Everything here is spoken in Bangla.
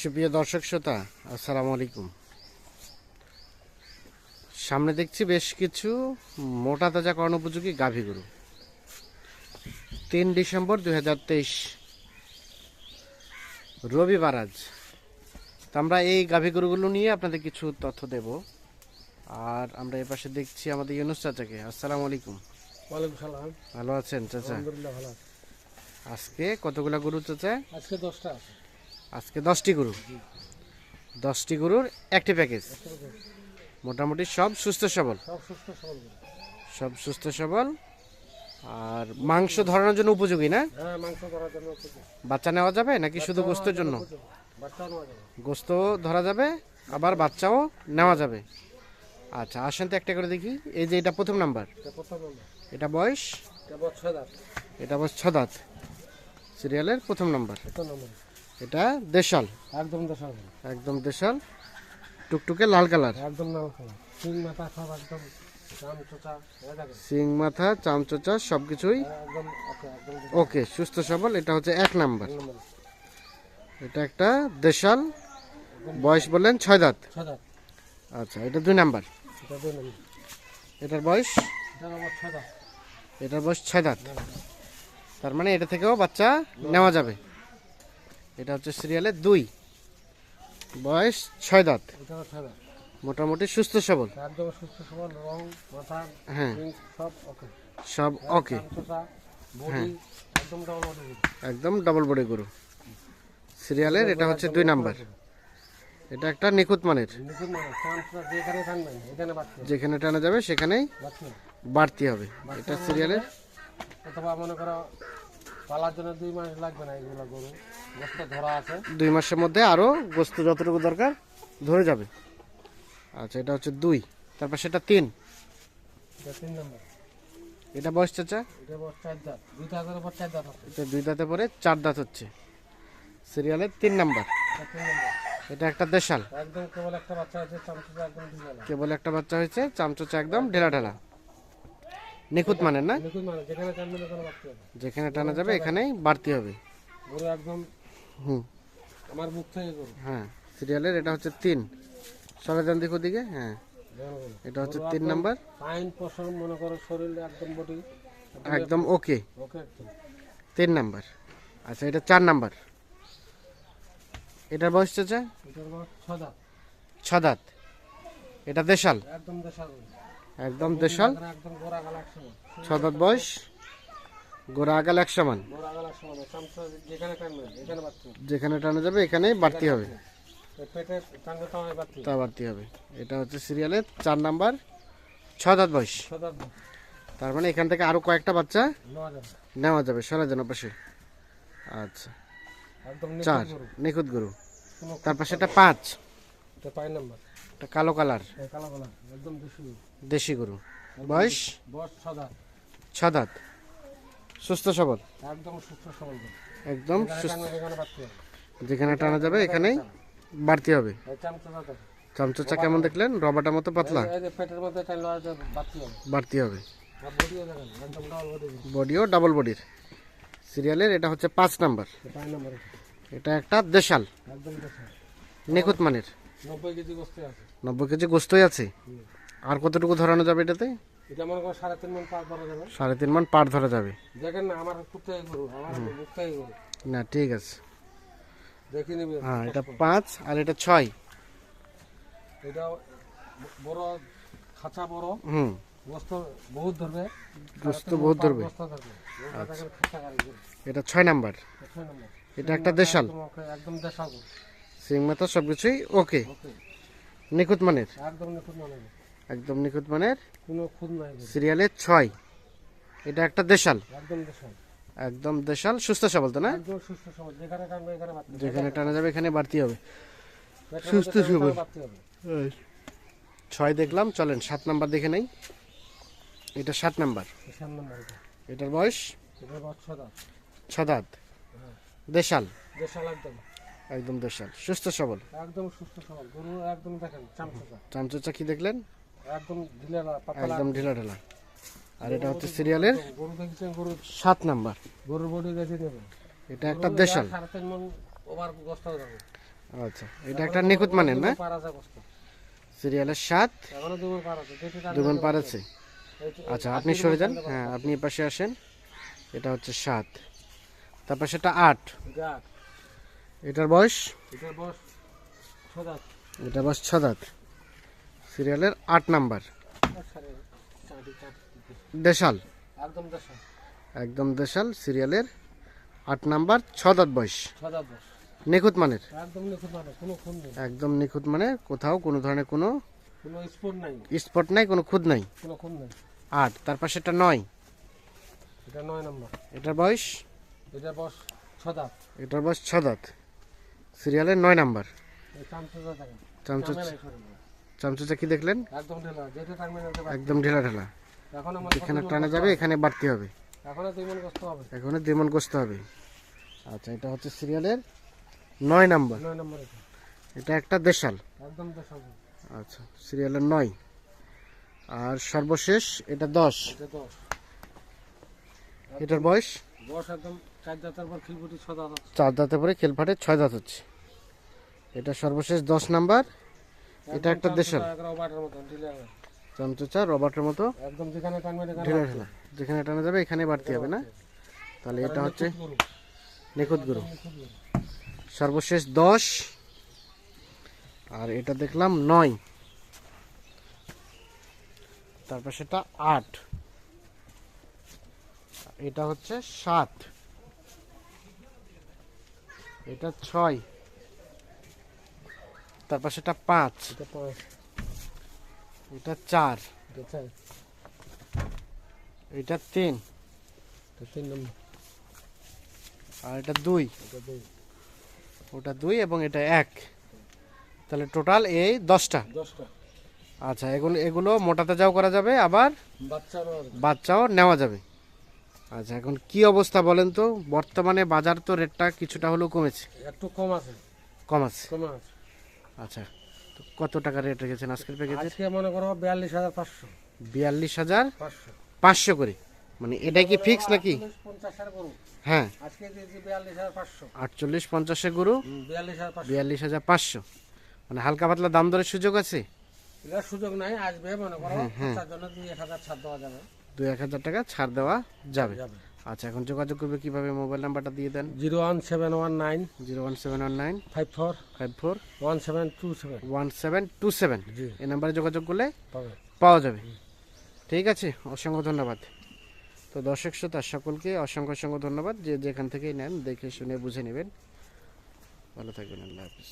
সুপ্রিয় দর্শক শ্রোতা আসসালামু আলাইকুম। সামনে দেখছি বেশ কিছু মোটা তাজা কর্ণ উপযোগী গাভী গরু। তিন ডিসেম্বর দুই হাজার তেইশ রবিবার আজ। তো আমরা এই গাভী গরুগুলো নিয়ে আপনাদের কিছু তথ্য দেব। আর আমরা এ পাশে দেখছি আমাদের ইউনুস চাচাকে। আসসালামু আলাইকুম। ওয়ালাইকুম সালাম। ভালো আছেন চাচা? ভালো আজকে কতগুলা গরু চাচা? আজকে দশটা আছে। আজকে দশটি গরু। দশটি গরুর একটি প্যাকেজ। মোটামুটি সব সুস্থ সবল। সব সুস্থ সবল আর মাংস ধরানোর জন্য উপযোগী না? হ্যাঁ। বাচ্চা নেওয়া যাবে নাকি শুধু গোস্তের জন্য? গোস্ত ধরা যাবে আবার বাচ্চাও নেওয়া যাবে। আচ্ছা আসেন তো একটা করে দেখি। এই যে এটা প্রথম নাম্বার। এটা নম্বর। এটা বয়স? এটা দাঁত। বয়স ছদাত সিরিয়ালের প্রথম নম্বর। এটা দেশাল। একদম দশ হাজার একদম দেশাল। টুকটুকে লাল কালার। একদম মাথা সব থাকে সিং মাথা চামচোচা সব কিছুই ওকে সুস্থ সবল এটা হচ্ছে এক নাম্বার। এটা একটা দেশাল। বয়স বললেন ছয় দাঁত। আচ্ছা এটা দুই নাম্বার। নম্বর। এটার বয়স? এটার বয়স ছয় দাঁত। তার মানে এটা থেকেও বাচ্চা নেওয়া যাবে। এটা হচ্ছে সিরিয়ালের দুই। বয়স ছয় দাঁত। মোটামুটি সুস্থ সবল। একদম সুস্থ সবল রং মাথা হ্যাঁ। সব ওকে সব ওকে দাম চোচা বডি একদম ডবল বডি গরু। সিরিয়ালের এটা হচ্ছে দুই নাম্বার। এটা একটা নিখুঁত মানের। মানে যেখানে টানা যাবে সেখানেই বাড়তি হবে। এটা সিরিয়ালের অথবা মনে করো পালার জন্য দুই মাস লাগবে না এগুলো গরু। গোস্ত ধরা আছে। দুই মাসের মধ্যে আরও গোস্ত যতটুকু দরকার ধরে যাবে। আচ্ছা এটা হচ্ছে দুই। তারপর সেটা তিন। এটা তিন নম্বর। এটা বয়স চাচা? এটা চার দাঁত। দুই দাঁতের উপর চার দাঁত এটা দুই দাঁতে পরে চার দাঁত হচ্ছে। সিরিয়ালের তিন নাম্বার। এটা তিন নম্বর। এটা একটা দেশাল। একদম কেবল একটা বাচ্চা আছে চামচটা একদম ঢিলা কেবল একটা বাচ্চা হয়েছে চামচোচা একদম ঢেলা ঢেলা। নিখুঁত মানের না? যেখানে টানা যাবে এখানেই বাড়তি হবে। গরু একদম হুম। আমার মুখ থেকে গরু। হ্যাঁ সিরিয়ালের এটা হচ্ছে তিন। সরে যান দেখো দিকে হ্যাঁ। এটা হচ্ছে তিন নাম্বার। মনে করো শরীর একদম বডি একদম ওকে। ওকে তিন নাম্বার। আচ্ছা এটা চার নাম্বার। এটার বয়স চাচা? এটার বড় ছ দাঁত। ছ দাঁত। এটা দেশাল? একদম দেশা গরু একদম দেশাল। একদম গোড়া গালা একসময় ছ দাঁত বয়স। গোড়া আগাল এক সমান যেখানে এখানে টানা যাবে এখানেই বাড়তি হবে। তো বাড়তে হবে। এটা হচ্ছে সিরিয়ালের চার নাম্বার। ছ দাঁত বয়স। তার মানে এখান থেকে আরও কয়েকটা বাচ্চা নেওয়া যাবে সরা যেন পাশে। আচ্ছা। চার। নিখুঁত গরু। কোনো তারপর সেটা পাঁচ নাম্বার। এটা কালো কালার। কালো কালা একদম দেশি গরু। দেশি গরু। বয়স? বস ছ দাঁত সুস্থ সবল? একদম সুস্থ সবল একদম যেখানে টানা যাবে এখানেই বাড়তি হবে। এই চামচা কেমন দেখলেন? রবাটার মতো পাতলা? বাড়তে হবে। বডিও ডাবল বডির সিরিয়ালের এটা হচ্ছে পাঁচ নাম্বার। এটা একটা দেশাল। নিখুঁত মানের। নব্বই কেজি বস্তে আছে। নব্বই কেজি গোস্তই আছে। আর কতটুকু ধরানো যাবে এটাতে? এটা মনে করো সাড়ে তিন মন পার করা যাবে। সাড়ে তিন মান পার ধরা যাবে। দেখেন না আমার কুত্তে গরু আমার মুখ গরু। না ঠিক আছে। দেখে নিবি। হ্যাঁ এটা পাঁচ আর এটা ছয়। এটা বড় খাঁচা বড়। হুম। বস্ত বহুত ধরবে। গোস্ত বহুত ধরবে। এটা খাঁচা গাড়ি ছয় নাম্বার। এটা একটা দেশাল। একদম ওকে, একদম দেশা সিং মাথা সব কিছুই ওকে। ওকে। নিখুঁত মানের? একদম নিখুঁত মানে একদম নিখুঁত মানের? কোনো খুদ নাই সিরিয়ালের ছয়। এটা একটা দেশাল। একদম দেশা একদম দেশাল সুস্থ সবল তো না? একদম যেখানে টানা যাবে এখানে বাড়তি হবে। সুস্থ সবল। ছয় দেখলাম চলেন সাত নাম্বার দেখে নেই। এটা সাত নাম্বার। নম্বর এটার বয়স? এটা বাচ্চা দাঁত। ছ দাঁত। দেশাল। দেশাল একদম। একদম দেশাল। সুস্থ সবল? একদম সুস্থ সমাজ গরু একদম দেখেন চামচা চামচোচা কি দেখলেন? একদম ঢিলে একদম ঢিলা ঢেলা। আর এটা হচ্ছে সিরিয়ালের গরু দেখছেন গরু সাত নাম্বার। গরুর বডি নেবে এটা একটা দেশাল। ওভার আচ্ছা এটা একটা নিখুঁত মানের না? সিরিয়ালের সাত। দুগুণ পার আছে আচ্ছা আপনি সরে যান। হ্যাঁ আপনি এ পাশে আসেন। এটা হচ্ছে সাত। তারপর সেটা আট। এটার বয়স? এটার বয়স এটা ছ দাঁত। সিরিয়ালের আট নাম্বার। দেশাল। একদম দেশা একদম দেশাল সিরিয়ালের আট নাম্বার ছ দাঁত বয়স। নিখুঁত মানের? একদম নিখুঁত মানে কোথাও কোনো ধরনের কোনো স্পট নাই। কোনো খুদ নাই। আট তারপর সেটা নয়। এটা নয় নম্বর। এটার বয়স? এটার বয়স ছয় দাঁত। এটার বয়স ছ দাঁত। সিরিয়ালের নয় নাম্বার। চামচুচ কি দেখলেন? একদম ঢেলা ঢেলা এখন টানা যাবে এখানে বাড়তি হবে। এখন দুই মন কষতে হবে। আচ্ছা এটা হচ্ছে সিরিয়ালের নয় নাম্বার। এটা। একটা দেশাল। আচ্ছা সিরিয়ালের নয়। আর সর্বশেষ এটা দশ। এটার বয়স? বয়স একদম চার দাঁতের পর পরে খেলফাটে ছয় দাঁত হচ্ছে। এটা সর্বশেষ দশ নাম্বার। এটা একটা দেশের ঢিলে। চামচুচা রবার্টের মতো। সেখানে ঢেলা যেখানে টানা যাবে এখানে বাড়তি হবে না? তাহলে এটা হচ্ছে নিখুঁত গরু। সর্বশেষ দশ। আর এটা দেখলাম নয়। তারপর সেটা আট। এটা হচ্ছে সাত। এটা ছয়। তারপর সেটা পাঁচ। এটা পাঁচ। এটা চার। এটা চার। এটা তিন। এটা তিন নম্বর। আর এটা দুই। এটা দুই। ওটা দুই এবং এটা এক। তাহলে টোটাল এই দশটা। দশটা। আচ্ছা এগুলো এগুলো মোটাতে যাও করা যাবে আবার বাচ্চাও নেওয়া যাবে। আচ্ছা এখন কি অবস্থা বলেন তো? বর্তমানে বাজার তো রেটটা কিছুটা হলেও কমেছে। একটু কম আছে। কম আছে। কম আছে। আচ্ছা তো কত টাকা রেট রেখেছেন আজকের প্যাকেজের আজকে মনে করো বিয়াল্লিশ হাজার পাঁচশো। বিয়াল্লিশ হাজার? পাঁচশো। পাঁচশো করে? মানে এটা কি ফিক্স নাকি? হ্যাঁ। আটচল্লিশ পঞ্চাশের গরু? বিয়াল্লিশ হাজার পাঁচশো। মানে হালকা পাতলা দাম দরের সুযোগ আছে? এটার সুযোগ নাই আসবে মনে করো। তার জন্য দুই এক হাজার ছাড় দেওয়া যাবে। দুই এক হাজার টাকা ছাড় দেওয়া যাবে। আচ্ছা এখন যোগাযোগ করবে কীভাবে? মোবাইল নাম্বারটা দিয়ে দেন। Zero one seven one nine. Zero one seven one nine. Five four. Five four. One seven two seven. One seven two seven. এই নাম্বারে যোগাযোগ করলে পাওয়া যাবে। ঠিক আছে অসংখ্য ধন্যবাদ। তো দর্শক শ্রোতা সকলকে অসংখ্য অসংখ্য ধন্যবাদ। যে যেখান থেকেই নেন দেখে শুনে বুঝে নেবেন। ভালো থাকবেন আল্লাহ হাফিজ।